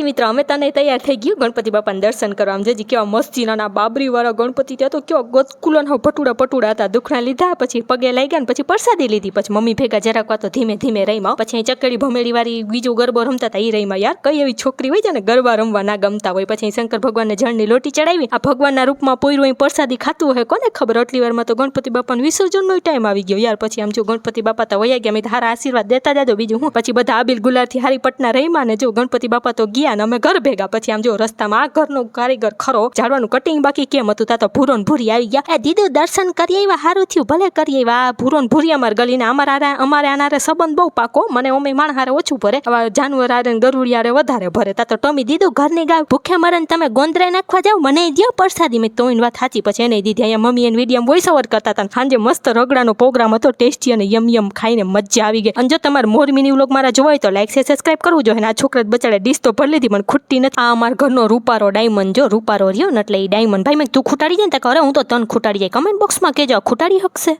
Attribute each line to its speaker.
Speaker 1: જી મિત્ર, અમે તને તૈયાર થઈ ગયું. ગણપતિ બાપાને દર્શન કરવા. આમ જજી કેવા મસ્તીના બાબરીવાળા ગણપતિ ત્યાં તો કેવા ગોતકુલન હો પટુડા હતા. દુખણા લીધા, પછી પગે લઈ ને પછી પ્રસાદી લીધી. પછી મમ્મી ભેગા જરાક તો ધીમે ધીમે રહીમાં પછી ચકડી ભમેડી વાળી બીજો ગરબો રમતા હતા એ રહીમાં યાર. કઈ એવી છોકરી હોય છે ને, ગરબા રમવા ના ગમતા હોય. પછી શંકર ભગવાનને જળની લોટી ચડાવી. આ ભગવાનના રૂપમાં પોયરું અહીં પ્રસાદી ખાતું હોય કોને ખબર? આટલી વારમાં તો ગણપતિ બાપાનું વિસર્જનનો ટાઈમ આવી ગયો યાર. પછી આમ જો ગણપતિ બાપા તો વયા ગયા મેં હારા આશીર્વાદ દેતા જાજો. બીજું હું? પછી બધા આબિલ ગુલારથી હારી પટના રહીમાં ને જો ગણપતિ બાપા તો ગયા ને અમે ઘર ભેગા. પછી આમ જો રસ્તામાં આ ઘરનો કારીગર ખરો, ઝાડવાનું કટિંગ બાકી કેમ હતું? તા તો ભૂરો ભૂરી આવી ગયા. એ દીદુ, દર્શન કરી આવ્યા? સારું થયું, ભલે કરી આવ્યા. ભૂરો ભૂરી અમાર ગલીને, અમારા અમારે આના હારે સંબંધ બહુ પાકો. મને અમે માણ હારે ઓછું ભરે. આવા જાનવર આરે ગરુડિયારે ગરુડી વધારે ભરે. તા તો ટમી દીધું ઘરની ગાય ભૂખે મરણ તમે ગોંદરે નાખવા જાવ મને દો પરસાદી. મેં તોઈન વાત સાચી. પછી એને દીધી. અહીંયા મમ્મી એને વિડીયમ વોઇસ ઓવર કરતા હતા. સાંજે મસ્ત રગડાનો પ્રોગ્રામ હતો ટેસ્ટી અને યમ યમ ખાઈને મજા આવી ગઈ. અને જો તમારે મોર મિની વ્લોગ મારા જોવાય તો લાઈક છે સબસ્ક્રાઈબ કરવું જોઈએ. અને આ છોકરા બચાડે ડીશ તો ભરી લીધી પણ ખૂટતી નથી. આ અમારા ઘરનો રૂપારો ડાયમંડ જો, રૂપારો રહ્યો ને એટલે એ ડાયમંડ ભાઈ, મેં તું ખૂટાડી જાય ને તો અરે હું તો તન ખૂટાડી જાય કમેન્ટ બોક્સમાં કહેજો ખૂટાડી શકશે